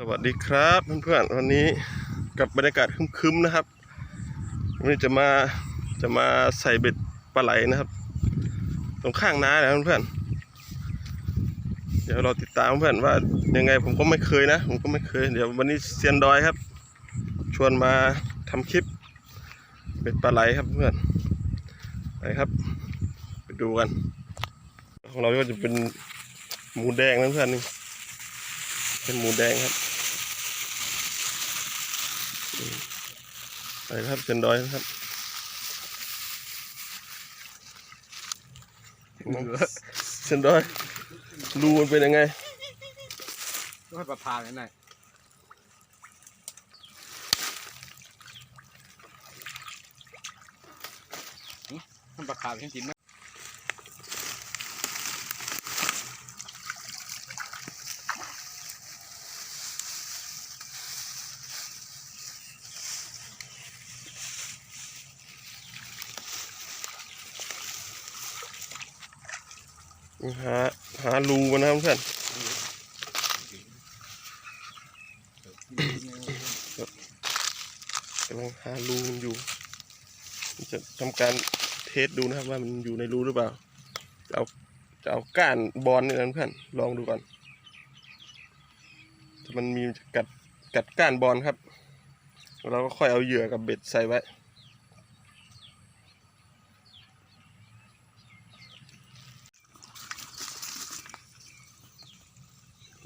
สวัสดีครับเพื่อนๆวันนี้กับบรรยากาศคึมๆนะครับ วันนี้จะมาจะมาใส่เบ็ดปลาไหลนะครับ ตรงข้างน้านะเพื่อนๆเดี๋ยวเราติดตามเพื่อนว่ายังไงผมก็ไม่เคยนะ ผมก็ไม่เคย เดี๋ยววันนี้เซียนดอยครับ ชวนมาทำคลิป เบ็ดปลาไหลครับเพื่อนไปครับ ไปดูกัน ของเราก็จะเป็นหมูแดงนะเพื่อนนี่ เป็นหมูแดงครับไปครับเซนดอยครับเซนดอยรูมันเป็นยังไงก็ให้ประพาเลยหน่อยมันประพาเพียงจริงไหม หาหารูมันนะครับเพื่อนกำลังหารูมันอยู่ จะทำการเทสดูนะครับว่ามันอยู่ในรูหรือเปล่าจะเอาจะเอาก้านบอลนี่นะเพื่อนลองดูก่อนถ้ามันมีจะกัดกัดก้านบอลครับ เราก็ค่อยเอาเหยื่อกับเบ็ดใส่ไว้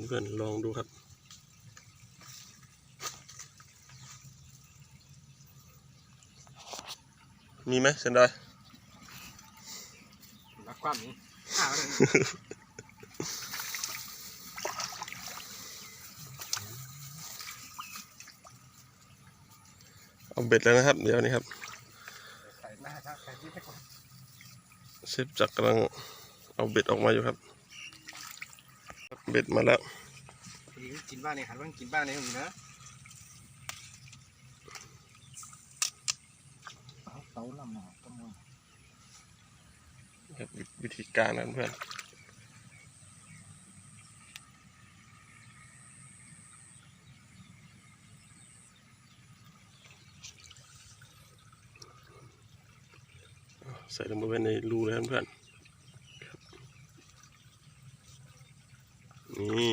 เพื่อนลองดูครับ มีไหมเซนดอยรักความนี้อ้าวเลยเอาเบ็ดแล้วนะครับ เดี๋ยวนี้ครับใส่หน้าครับใส่ที่ให้ก่อนเซฟจักรกำลังเอาเบ็ดออกมาอยู่ครับ เบ็ดมาแล้วกินบ้านในขันว่ากินบ้านในอยู่นะเสาลำหนาก็มึงครับวิวิธีการนะเพื่อนใส่ลงไปไว้ในรูเลยครับเพื่อนครับ นี่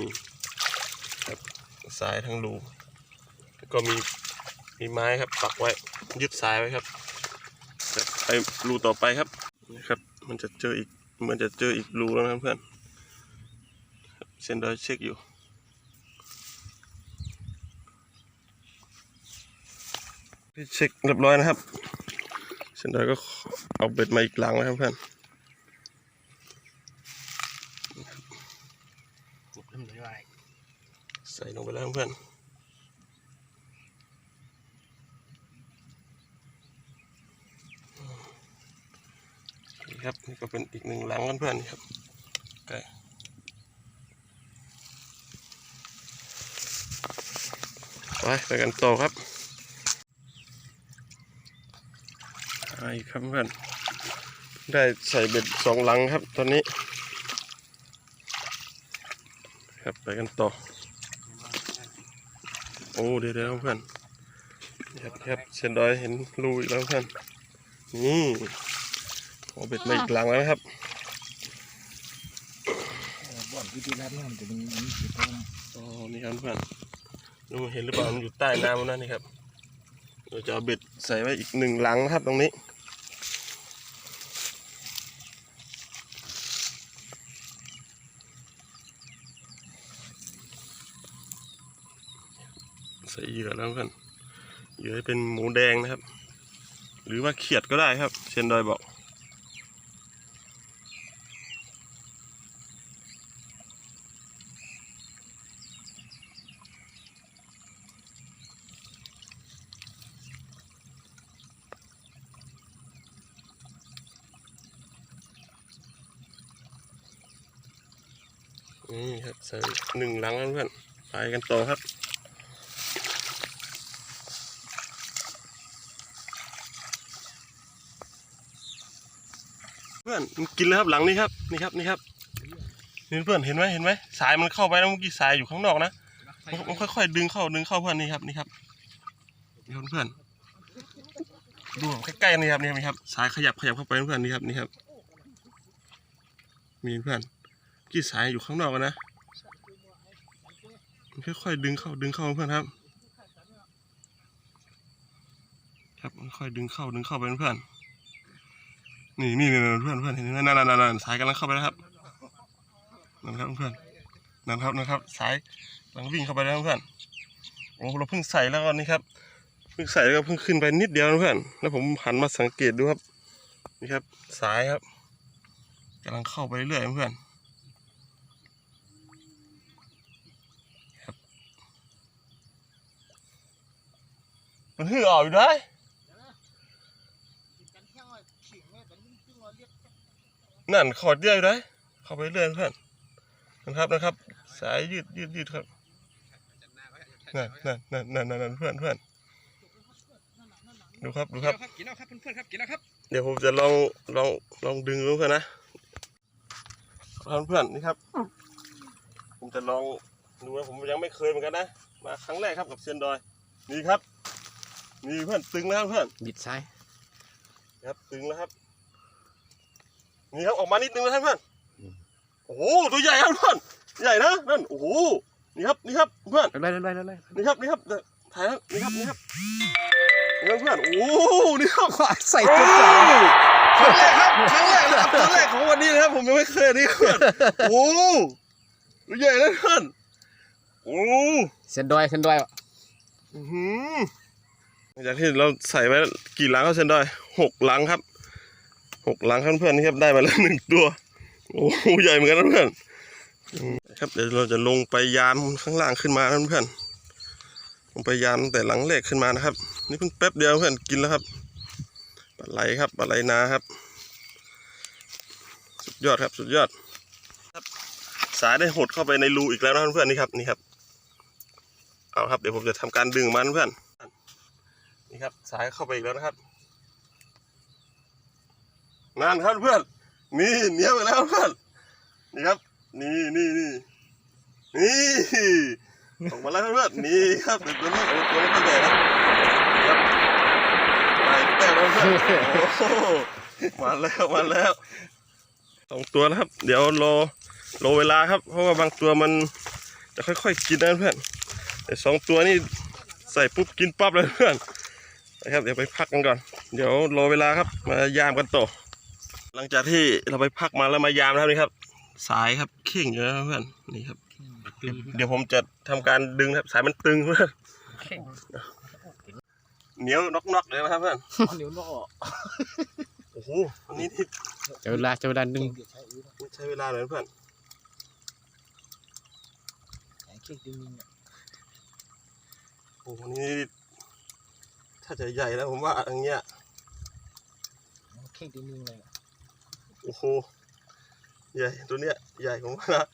ครับสายทั้งรูแล้วก็มีมีไม้ครับปักไว้ยึดสายไว้ครับจะไปรูต่อไปครับนะครับ มันจะเจออีกมันจะเจออีกรูแล้วนะเพื่อนครับเซนดอยเช็คอยู่เช็คเรียบร้อยนะครับเซนดอยก็เอาเบ็ดมาอีกหลังแล้วครับเพื่อน หมดเริ่มเลยว่า ใส่ลงไปแล้วเพื่อนนี่ครับนี่ก็เป็นอีกหนึ่งหลังกันเพื่อนนะครับกล้ไปไปกันต่อครับไปครับเพื่อนได้ใส่เบ็ดสองหลังครับตอนนี้ ครับไปกันต่อ โอ้เดี๋ยวเดี๋ยวเพื่อนครับครับเซนดอยเห็นรูอีกแล้วเพื่อนนี่ขอเบ็ดมาอีกหลังแล้วนะครับบ่อนที่ดีแล้วมันจะมีอันนี้คือต้นอ๋อนี่ครับเพื่อนดูเห็นหรือเปล่ามันอยู่ใต้น้ำมันนั่นนี่ครับเราจะเอาเบ็ดใส่ไว้อีกหนึ่งหลังนะครับตรงนี้ใส่เห ยื่อแล้วเพื่อนเหยื่อให้เป็นหมูแดงนะครับ หรือว่าเขียดก็ได้ครับ เชนดอยบอก นี่ครับใส่หนึ่งหลังแล้วเพื่อนไปกันต่อครับ เพื่อนมันกินแล้วครับหลังนี้ครับนี่ครับนี่ครับนี่เพื่อนเห็นไหมเห็นไหมสายมันเข้าไปแล้วเมื่อกี้สายอยู่ข้างนอกนะมันค่อยๆดึงเข้าดึงเข้าเพื่อนนี่ครับนี่ครับนี่ครับเพื่อนดูใกล้ๆนี่ครับนี่ครับสายขยับขยับเข้าไปเพื่อนนี่ครับนี่ครับ มีเพื่อนกี่สายอยู่ข้างนอกนะมันค่อยๆดึงเข้าดึงเข้าเพื่อนครับ ครับมันค่อยดึงเข้าดึงเข้าไปเพื่อน นี่นี่เพื่อนเพื่อนเห็นไหมนั่นนั่นนั่นนสายกำลังเข้าไปแล้วครับนั่นครับเพื่อนนั่นครับนะครับ สายกำลังวิ่งเข้าไปแล้วเพื่อนโอ้เราเพิ่งใส่แล้วก็นี่ครับเพิ่งใส่แล้วก็เพิ่งขึ้นไปนิดเดียวนะเพื่อนแล้วผมหันมาสังเกตดูครับ นี่ครับ สายครับกำลังเข้าไปเรื่อยเพื่อนครับมันหือออกอยู่ได้ นั่นขอดเดียวอยู่ได้เข้าไปเรื่อยเพื่อนนะครับนะครับ สายยืดยืดยืดครับนั่นนั่นนั่นนั่นนั่นนั่นเพื่อนเพื่อนดูครับดูครับกินแล้วครับเพื่อนๆครับกินแล้วครับ เดี๋ยวผมจะลองลองลองดึงดูเพื่อนนะเพื่อนๆนี่ครับ ผมจะลองดูนะผมยังไม่เคยเหมือนกันนะมาครั้งแรกครับกับเซียนดอย นี่ครับ นี่เพื่อนตึงแล้วครับเพื่อนบิดซ้าย ครับตึงแล้วครับ นี่ครับออกมานิดนึงแล้วครับเพื่อนโอ้โหตัวใหญ่ครับเพื่อนใหญ่นะนั่นโอ้โหนี่ครับนี่ครับเพื่อนไล่ไล่ไล่ไล่นี่ครับนี่ครับเดี๋ยวถ่ายแล้วนี่ครับนี่ครับนี่ครับเพื่อนโอ้โหนี่ครับใส่โอ้ตัวโหจ่อครั้งแรกครับครั้งแรกนะครับครั้งแรกของวันนี้นะครับ ผมยังไม่เคยนี่เพื่อนโอ้โหตัวใหญ่นะเพื่อนโอ้โหเส้นดอยเส้นดอยอื้อหือหลังจากที่เราใส่ไว้กี่ลังครับเซนดอย หกลังครับหกลังครับเพื่อนนี่ครับได้มาแล้วหนึ่งตัวโอ้โหใหญ่เหมือนกันนะเพื่อนครับเดี๋ยวเราจะลงไปยามข้างล่างขึ้นมานะเพื่อนลงไปยามแต่หลังแรกขึ้นมานะครับ นี่เพิ่งแป๊บเดียวเพื่อนกินแล้วครับปลาไหลครับปลาไหลนาครับ สุดยอดครับสุดยอดครับสายได้หดเข้าไปในรูอีกแล้วนะเพื่อนนี่ครับนี่ครับเอาครับเดี๋ยวผมจะทำการดึงมันเพื่อนนี่ครับสายเข้าไปอีกแล้วนะครับ นั่นครับเพื่อนนี่เหนียวไปแล้วเพื่อนนี่ครับ นี่นี่นี่นี่ออกมาแล้วเพื่อนนี่ครับเดี๋ยวตัวนี้โอ้ตัวนี้ก็ใหญ่นะนี่ครับไปแต้มแล้วเพื่อนโอ้มาแล้วมาแล้วสองตัวนะครับ เดี๋ยวรอรอเวลาครับ เพราะว่าบางตัวมันจะค่อยๆกินนะเพื่อนแต่สองตัวนี่ใส่ปุ๊บกินปั๊บเลยเพื่อนนะครับเดี๋ยวไปพักกันก่อน เดี๋ยวรอเวลาครับ มายามกันต่อ หลังจากที่เราไปพักมาแล้วมายามนะครับนี่ครับ สายครับเข่งเยอะนะเพื่อนนี่ครับ เดี๋ยวผมจะทำการดึงครับ สายมันตึงเพื่อนเหนียวน็อกๆเลยนะครับเพื่อนเดี๋ยวล่อโอ้โหอันนี้นี่จะเวลาจะเวลาดึงใช้เวลาเลยนะเพื่อนเข่งดึงโอ้โหนี่ถ้าจะใหญ่แล้วผมว่าอย่างเงี้ยเข่งดึงเลย โอ้โห ใหญ่ตัวเนี้ยใหญ่ผมว่านะ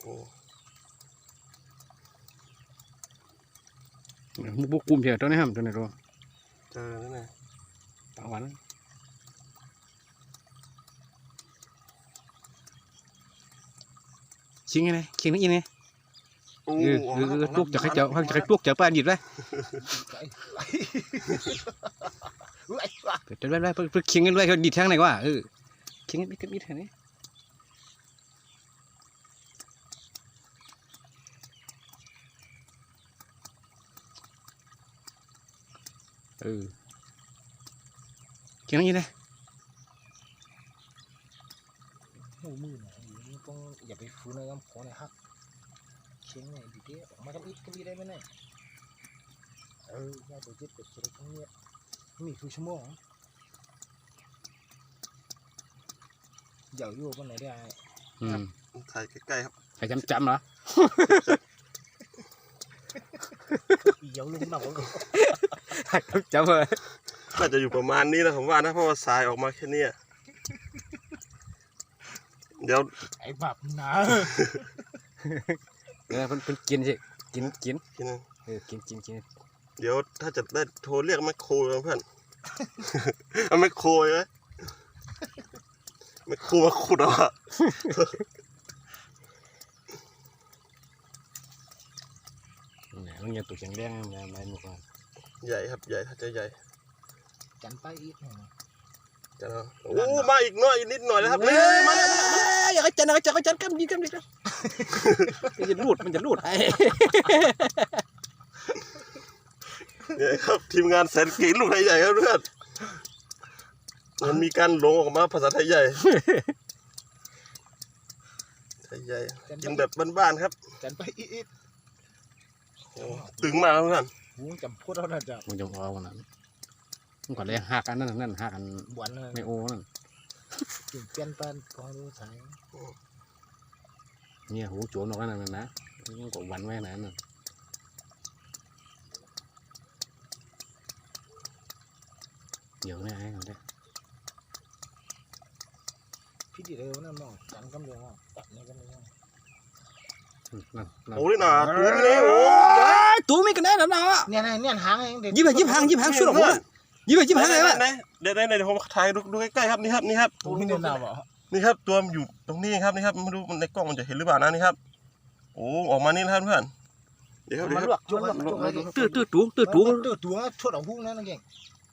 โอ้บุกกลุ่มเถอะตัวนี้ครับตัวนี้ตัวเจอแล้วเนี่ยตะวันชิงไงชิงนี่ไงโอ้ เออออกเอแล้วอครับตุกจะให้เจ้าให้จะให้ตุกจะป้าดิดเลย เดี๋ยวได้ได้เพิ่งชิงกันด้วยเขาดิดทางไหนวะเออชิงกันดิดกันดิดทางนี้เออชิงนี่เลยหมูมือหนะนี่ต้องอย่าไปฟื้นในลำคอเลยฮักเชียงเนี่ยดีเด้ออกมากับอิดก็มีได้ไหมเนี่ย เออย่าไปยึดเป็ดเชียงทั้งเนี้ยมีคือชั่วโมงอย่าอยู่บนไหนได้อืมถ่ายใกล้ๆครับใครจำจำเหรอเดี๋ยวลุงหนักก็จำเลยน่าจะอยู่ประมาณนี้นะผมว่านะเพราะว่าสายออกมาแค่เนี้ยเดี๋ยวไอ้บับนะเออเพิ่นเพิ่นกินสิกินกินทีนึงเออกินกินกิน เดี๋ยวถ้าจะได้โทรเรียกแมคโครนะเพื่อน เอาแมคโครไหมไม่ครูมาขุดเอาอะเนี่ยมันยังตัวแข็งแรงมันยังไม่หนุกอะใหญ่ครับใหญ่ถ้าจะใหญ่จันไปอีกหน่อยจะเอาโอ้มาอีกหน่อยอีกนิดหน่อยนะครับเฮ้นี่ยมามาแล้วอยากให้จันอยากให้จันอยากให้จันกันดีกันดีกันมันจะรูดมันจะรูดไอ้ เนี่ยครับ ทีมงานแสนเก่งลูกไทยใหญ่ครับเพื่อนมันมีการหลงออกมาภาษาไทยใหญ่ไทยใหญ่กินแบบบ้านๆครับจันไปอีกอีกโอ้ตึงมากครับเพื่อนหูจำพูดเท่านั้นจะมันจะเอาวันนั้นมันก่อนเลยหักกันนั่นนั่นหักกันบวนเลยไม่โอ้นั่นถึงเปลี่ยนปันกองรู้สายเนี่ยหูโจรออกกันนั่นนะมันก็หวันไว้ไหนนั่น เดี๋ยวเนี่ยไอ้เขาได้พี่ดีเลยนั่นมองจันกำเดียวอะตัดนี่กำเดียวนั่นนั่นโอ้ยหนาตัวนี้เลยโอ้ตัวมีกันได้แล้วนะเนี่ยเนี่ยหางเองเด็กยิบไปยิบหางยิบหางชุดออกมายิบไปยิบหางอะไรวะไหนเดี๋ยวเดี๋ยวเดี๋ยวผมถ่ายดูดูใกล้ๆครับนี่ครับนี่ครับตัวไม่เดินดาวอะนี่ครับตัวมันอยู่ตรงนี้ครับนี่ครับไม่รู้มันในกล้องมันจะเห็นหรือเปล่านะนี่ครับโอ้ออกมานี่นะครับเพื่อนเดี๋ยวครับเดี๋ยวมันคลวรับกจนลวกจนเลยตื้อตื้อตูตื้อตูตื้อตัวทั่วดอกพุ่งนั่นเองตื้อตัวอย่าจันตื้อตัวไงตื้อตูตื้อตูน่ะเอามือตื้อตูเนี่ยเออร้อนเลยไอ้ลูกด้วยลูกด้วยเงี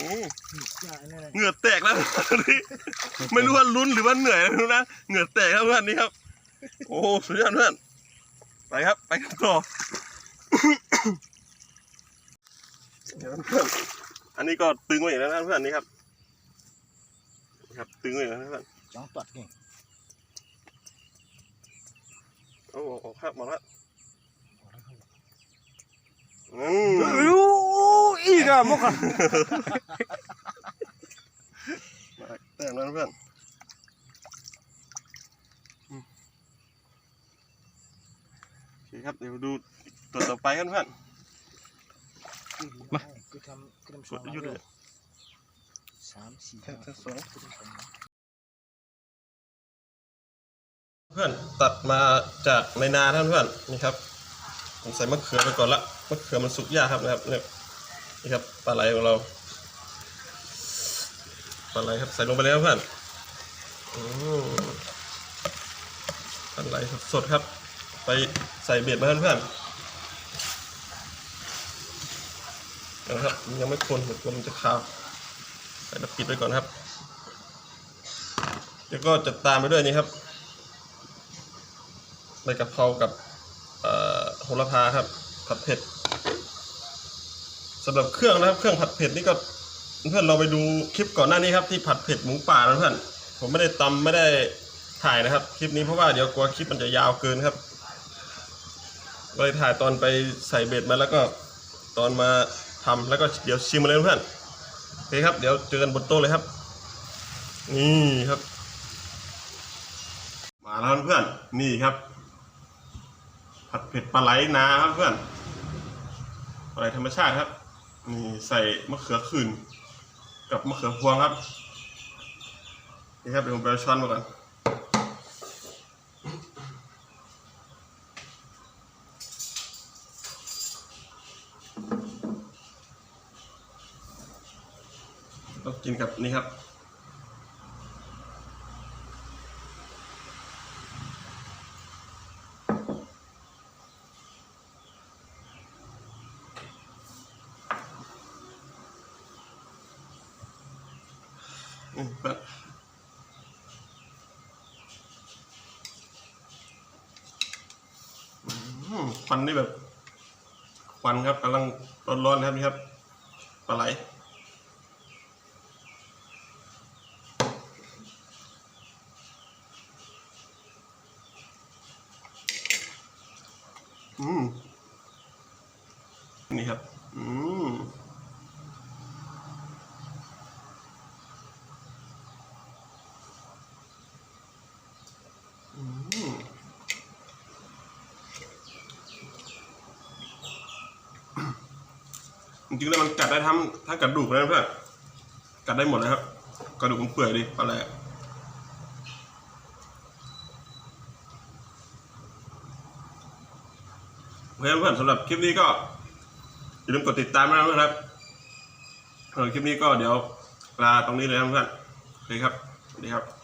เตอร์เพื่อนโอ้โหอย่าเนี่ยเหงื่อแตกแล้วตอนนี้ไม่รู้ว่าลุ้นหรือว่าเหนื่อยไม่รู้นะเหงื่อแตกครับเพื่อนนี่ครับ โอ้สุดยอดเพื่อนไปครับ ไปกันต่อเดี๋ยวเพื่อนอันนี้ก็ตึงไว้อีกแล้วนะเพื่อนนี่ครับนี่ครับตึงไว้อีกแล้วนะเพื่อนจ้องตัดเก่งโอ้โหครับหมดแล้วอืม อีกอะมกอะมาแต้มแล้วนะเพื่อนอืมโอเคครับเดี๋ยวดูตัวต่อไปกันเพื่อนคือทำคือทำสวดยุดเลยสามสี่แค่แค่สองคือทำสองเพื่อนตัดมาจากในนาท่านเพื่อนนี่ครับผมใส่มะเขือไปก่อนละมะเขือมันสุกยากครับนะครับเนี่ย นี่ครับปลาไหลของเราปลาไหลครับใส่ลงไปแล้วเพื่อนอืมปลาไหลสดๆครับ ไปใส่เบ็ดมาเพื่อนนะครับยังไม่คนเดี๋ยวกลัวมันจะคาวใส่แล้วปิดไว้ก่อนครับแล้วก็จะตามไปด้วยนี่ครับใบกะเพรากับโหระพาครับผัดเผ็ด สำหรับเครื่องนะครับ เครื่องผัดเผ็ดนี่ก็เพื่อนเราไปดูคลิปก่อนหน้านี้ครับที่ผัดเผ็ดหมูป่านะเพื่อนผมไม่ได้ตำไม่ได้ถ่ายนะครับ คลิปนี้เพราะว่าเดี๋ยวกลัวคลิปมันจะยาวเกินครับก็เลยถ่ายตอนไปใส่เบ็ดมาแล้วก็ตอนมาทำแล้วก็เดี๋ยวชิมมาเลยเพื่อนโอเคครับ เดี๋ยวเจอกันบนโต๊ะเลยครับ นี่ครับ มาแล้วเพื่อนนี่ครับ ผัดเผ็ดปลาไหลนาครับเพื่อนปลาไหลธรรมชาติครับ นี่ใส่มะเขือขื่นกับมะเขือพวงครับ นี่ครับเดี๋ยวผมไปเอาช้อนมาก่อนต้องกินกับนี่ครับ อืมแบบอืมควันนี่แบบควันครับกำลังร้อนๆนะครับนี่ครับปลาไหลอืมนี่ครับ อืมอืม จริงๆแล้วมันกัดได้ทั้งทั้งกระดูกนะเพื่อนกัดได้หมดเลยครับ กระดูกมันเปื่อยดิปลาไหลอะโอเคเพื่อนสำหรับคลิปนี้ก็อย่าลืมกดติดตามด้วยนะครับสำหรับคลิปนี้ก็เดี๋ยวลาตรงนี้เลยนะเพื่อนโอเคครับสวัสดีครับ